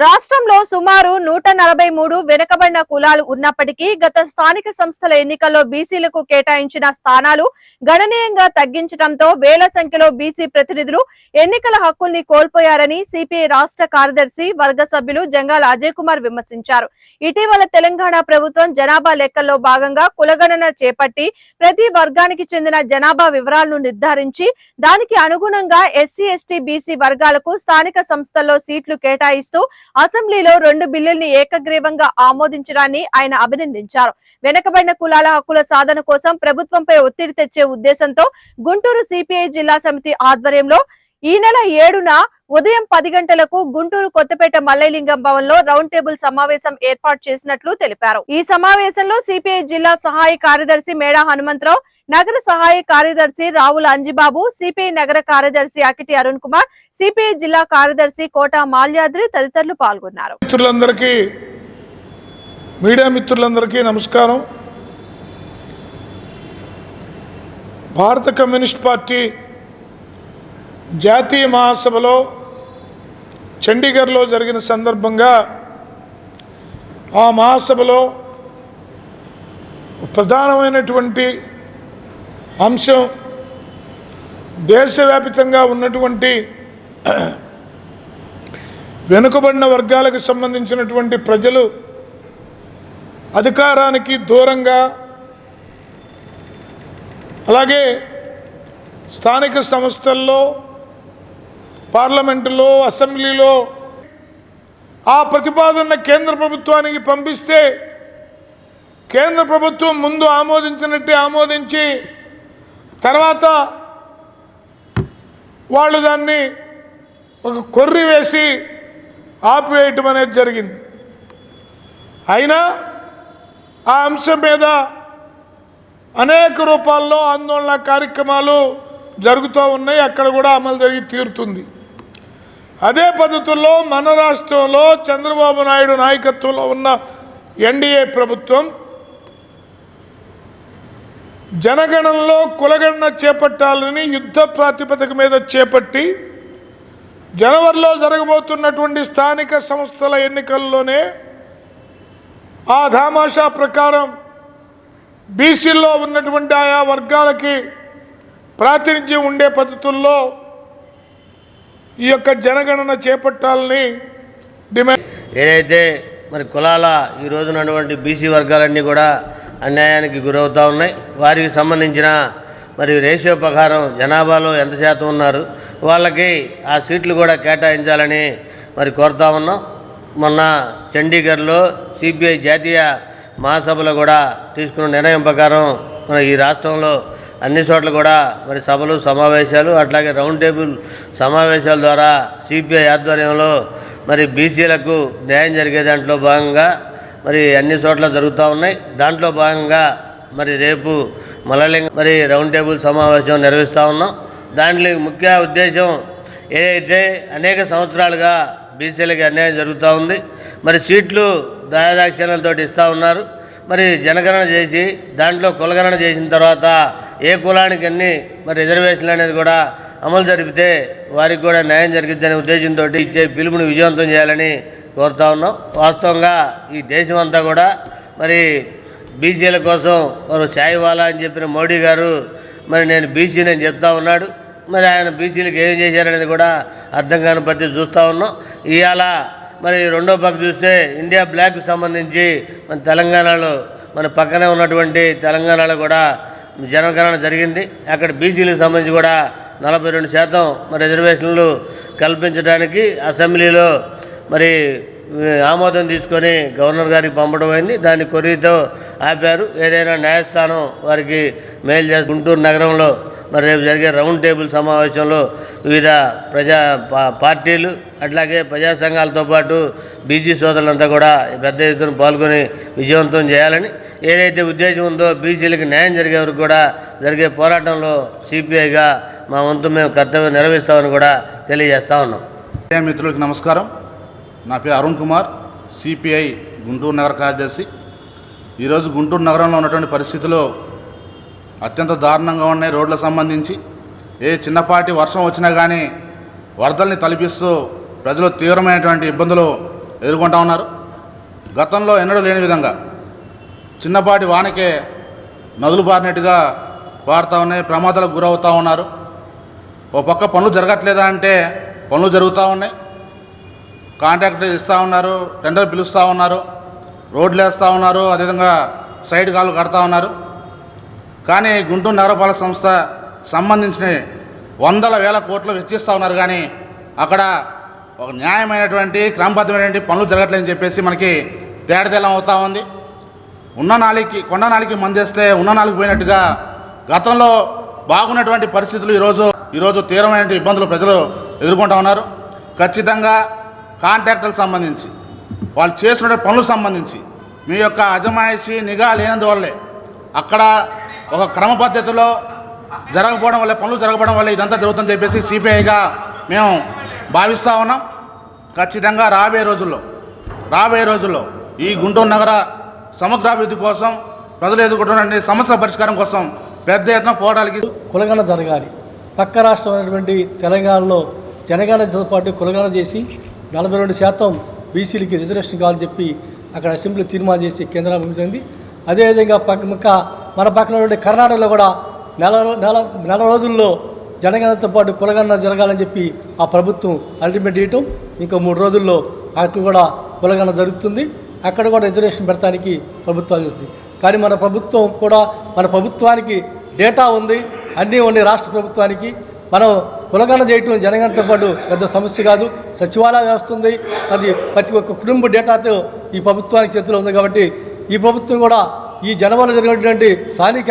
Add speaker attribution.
Speaker 1: రాష్ట్ర రాష్ట్రంలో సుమారు నూట నలభై మూడు వెనుకబడిన కులాలు ఉన్నప్పటికీ గత స్థానిక సంస్థల ఎన్నికల్లో బీసీలకు కేటాయించిన స్థానాలు గణనీయంగా తగ్గించడంతో వేల సంఖ్యలో బీసీ ప్రతినిధులు ఎన్నికల హక్కుల్ని కోల్పోయారని సిపిఐ రాష్ట్ర కార్యదర్శి వర్గ సభ్యులు జంగాల అజయ్ కుమార్ విమర్శించారు. ఇటీవల తెలంగాణ ప్రభుత్వం జనాభా లెక్కల్లో భాగంగా కులగణన చేపట్టి ప్రతి వర్గానికి చెందిన జనాభా వివరాలను నిర్ధారించి దానికి అనుగుణంగా ఎస్సీ ఎస్టీ బీసీ వర్గాలకు స్థానిక సంస్థల్లో సీట్లు కేటాయిస్తూ అసెంబ్లీలో రెండు బిల్లుల్ని ఏకగ్రీవంగా ఆమోదించడాన్ని ఆయన అభినందించారు. వెనకబడిన కులాల హక్కుల సాధన కోసం ప్రభుత్వంపై ఒత్తిడి తెచ్చే ఉద్దేశంతో గుంటూరు సిపిఐ జిల్లా సమితి ఆధ్వర్యంలో ఈ నెల ఏడున ఉదయం పది గంటలకు గుంటూరు కొత్తపేట మల్లైలింగం భవన్లో రౌండ్ టేబుల్ సమావేశం ఏర్పాటు చేసినట్లు తెలిపారు. ఈ సమావేశంలో సిపిఐ జిల్లా సహాయ కార్యదర్శి మేడా హనుమంతరావు నగర సహాయ కార్యదర్శి రావుల అంజిబాబు సిపిఐ నగర కార్యదర్శి అకిటి అరుణ్ కుమార్ సిపిఐ జిల్లా కార్యదర్శి కోట మాల్యాద్రి తదితరులు పాల్గొన్నారు.
Speaker 2: మిత్రులందరికీ మీడియా మిత్రులందరికీ నమస్కారం. భారత కమ్యూనిస్ట్ పార్టీ జాతీయ మహాసభలో చండీగఢ్లో జరిగిన సందర్భంగా ఆ మహాసభలో ప్రధానమైనటువంటి అంశం దేశవ్యాప్తంగా ఉన్నటువంటి వెనుకబడిన వర్గాలకు సంబంధించినటువంటి ప్రజలు అధికారానికి దూరంగా అలాగే స్థానిక సంస్థల్లో పార్లమెంటులో అసెంబ్లీలో ఆ ప్రతిపాదన కేంద్ర ప్రభుత్వానికి పంపిస్తే కేంద్ర ప్రభుత్వం ముందు ఆమోదించినట్టే ఆమోదించి తర్వాత వాళ్ళు దాన్ని ఒక కొర్రి వేసి ఆపివేయటం అనేది జరిగింది. అయినా ఆ అంశం మీద అనేక రూపాల్లో ఆందోళన కార్యక్రమాలు జరుగుతూ ఉన్నాయి. అక్కడ కూడా అమలు జరిగి తీరుతుంది. అదే పద్ధతుల్లో మన రాష్ట్రంలో చంద్రబాబు నాయుడు నాయకత్వంలో ఉన్న ఎన్డీఏ ప్రభుత్వం జనగణనలో కులగణన చేపట్టాలని యుద్ధ ప్రాతిపదిక మీద చేపట్టి జనవరిలో జరగబోతున్నటువంటి స్థానిక సంస్థల ఎన్నికల్లోనే ఆ ధామాషా ప్రకారం బీసీల్లో ఉన్నటువంటి ఆయా వర్గాలకి ప్రాతినిధ్యం ఉండే పద్ధతుల్లో ఈ యొక్క జనగణన చేపట్టాలని డిమాండ్
Speaker 3: ఏదైతే మరి కులాల ఈ రోజున ఉన్నటువంటి బీసీ వర్గాలన్నీ కూడా అన్యాయానికి గురవుతూ ఉన్నాయి. వారికి సంబంధించిన మరి రేషియో ప్రకారం జనాభాలో ఎంత శాతం ఉన్నారు వాళ్ళకి ఆ సీట్లు కూడా కేటాయించాలని మరి కోరుతా ఉన్నాం. మొన్న చండీగఢ్లో సిబిఐ జాతీయ మహాసభలో కూడా తీసుకున్న నిర్ణయం ప్రకారం మన ఈ రాష్ట్రంలో అన్ని చోట్ల కూడా మరి సభలు సమావేశాలు అట్లాగే రౌండ్ టేబుల్ సమావేశాల ద్వారా సిపిఐ ఆధ్వర్యంలో మరి బీసీలకు న్యాయం జరిగే దాంట్లో భాగంగా మరి అన్ని చోట్ల జరుగుతూ ఉన్నాయి. దాంట్లో భాగంగా మరి రేపు మలలింగ మరి రౌండ్ టేబుల్ సమావేశం నిర్వహిస్తూ ఉన్నాం. దాంట్లో ముఖ్య ఉద్దేశం ఏదైతే అనేక సంవత్సరాలుగా బీసీలకి అన్యాయం జరుగుతూ ఉంది మరి సీట్లు దయాదాక్షిణ్యాలతో ఇస్తూ ఉన్నారు. మరి జనగణన చేసి దాంట్లో కులగణన చేసిన తర్వాత ఏ కులానికి అన్ని మరి రిజర్వేషన్లు అనేది కూడా అమలు జరిపితే వారికి కూడా న్యాయం జరిగిద్దనే ఉద్దేశంతో ఇచ్చే పిలుపుని విజయవంతం చేయాలని కోరుతా ఉన్నాం. వాస్తవంగా ఈ దేశం అంతా కూడా మరి బీసీల కోసం వారు ఛాయ్ అని చెప్పిన మోడీ గారు మరి నేను బీసీ నేను చెప్తా ఉన్నాడు. మరి ఆయన బీసీలకు ఏం చేశారనేది కూడా అర్థం కాని పరిస్థితి చూస్తూ ఉన్నాం. ఇవాళ మరి రెండో పక్క చూస్తే ఇండియా బ్లాక్కి సంబంధించి మన తెలంగాణలో మన పక్కనే ఉన్నటువంటి తెలంగాణలో కూడా జనగణన జరిగింది. అక్కడ బీసీలకు సంబంధించి కూడా నలభై రెండు శాతం మరి రిజర్వేషన్లు కల్పించడానికి అసెంబ్లీలో మరి ఆమోదం తీసుకొని గవర్నర్ గారికి పంపడం అయింది. దాన్ని కొరితో ఆపారు. ఏదైనా న్యాయస్థానం వారికి మేలు చేసి గుంటూరు నగరంలో మరి రేపు జరిగే రౌండ్ టేబుల్ సమావేశంలో వివిధ ప్రజా పా- పార్టీలు అట్లాగే ప్రజా సంఘాలతో పాటు బీసీ సోదరులంతా కూడా పెద్ద ఎత్తున పాల్గొని విజయవంతం చేయాలని ఏదైతే ఉద్దేశం ఉందో బీసీలకు న్యాయం జరిగే వరకు కూడా జరిగే పోరాటంలో సిపిఐగా మా వంతు మేము కర్తవ్యం నిర్వహిస్తామని కూడా తెలియజేస్తా ఉన్నాం.
Speaker 4: మిత్రులకు నమస్కారం. నా పేరు అరుణ్ కుమార్ సిపిఐ గుంటూరు నగర కార్యదర్శి. ఈరోజు గుంటూరు నగరంలో ఉన్నటువంటి పరిస్థితులు అత్యంత దారుణంగా ఉన్నాయి రోడ్లకు సంబంధించి. ఏ చిన్నపాటి వర్షం వచ్చినా కానీ వరదల్ని తలపిస్తూ ప్రజలు తీవ్రమైనటువంటి ఇబ్బందులు ఎదుర్కొంటూ ఉన్నారు. గతంలో ఎన్నడూ లేని విధంగా చిన్నపాటి వానకే నదులు పారినట్టుగా పారుతూ ఉన్నాయి ప్రమాదాలకు గురవుతూ ఉన్నారు. ఓ పక్క పనులు జరగట్లేదా అంటే పనులు జరుగుతూ ఉన్నాయి. కాంట్రాక్ట్ ఇస్తూ ఉన్నారు టెండర్ పిలుస్తూ ఉన్నారు రోడ్లు వేస్తూ ఉన్నారు అదేవిధంగా సైడ్ కాలు కడతా ఉన్నారు. కానీ గుంటూరు నగరపాలక సంస్థ సంబంధించిన వందల వేల కోట్లు వెచ్చిస్తూ ఉన్నారు కానీ అక్కడ ఒక న్యాయమైనటువంటి క్రమబద్ధమైనటువంటి పనులు జరగట్లేదని చెప్పేసి మనకి తేడతేలం అవుతూ ఉంది. ఉన్న నాలికి కొండ నాలికి మందేస్తే ఉన్న నాలికి పోయినట్టుగా గతంలో బాగున్నటువంటి పరిస్థితులు ఈరోజు ఈరోజు తీవ్రమైన ఇబ్బందులు ప్రజలు ఎదుర్కొంటూ ఉన్నారు. ఖచ్చితంగా కాంట్రాక్టులకు సంబంధించి వాళ్ళు చేస్తున్న పనులకు సంబంధించి మీ యొక్క అజమాయిషి నిఘా లేనందువల్లే అక్కడ ఒక క్రమ పద్ధతిలో జరగకపోవడం వల్ల పనులు జరగకపోవడం వల్ల ఇదంతా జరుగుతుందని చెప్పేసి సిపిఐగా మేము భావిస్తూ ఉన్నాం. ఖచ్చితంగా రాబోయే రోజుల్లో రాబోయే రోజుల్లో ఈ గుంటూరు నగర సమగ్రాభివృద్ధి కోసం ప్రజలు ఎదుర్కొంటున్న సమస్య పరిష్కారం కోసం పెద్ద ఎత్తున పోరాటాలకి
Speaker 5: కులగణ జరగాలి. పక్క రాష్ట్రం అయినటువంటి తెలంగాణలో జనగణనతో పాటు కులగణ చేసి నలభై రెండు శాతం బీసీలకి రిజర్వేషన్ కావాలని చెప్పి అక్కడ అసెంబ్లీ తీర్మానం చేసి కేంద్రం పంపించింది. అదేవిధంగా పక్క ఇంకా మన పక్కన ఉండే కర్ణాటకలో కూడా నెల నెల నెల రోజుల్లో జనగణనతో పాటు కులగణన జరగాలని చెప్పి ఆ ప్రభుత్వం అల్టిమేట్ ఇవ్వటం ఇంకో మూడు రోజుల్లో అక్కడ కూడా కులగణన జరుగుతుంది. అక్కడ కూడా రిజర్వేషన్ పెడతానికి ప్రభుత్వం చేస్తుంది కానీ మన ప్రభుత్వం కూడా మన ప్రభుత్వానికి డేటా ఉంది. అన్నీ ఉన్నాయి రాష్ట్ర ప్రభుత్వానికి. మనం కులగణన చేయటం జనగణనతో పాటు పెద్ద సమస్య కాదు. సచివాలయ వ్యవస్థ ఉంది అది ప్రతి ఒక్క కుటుంబ డేటాతో ఈ ప్రభుత్వానికి చేతిలో ఉంది కాబట్టి ఈ ప్రభుత్వం కూడా ఈ జనవరిలో జరిగినటువంటి స్థానిక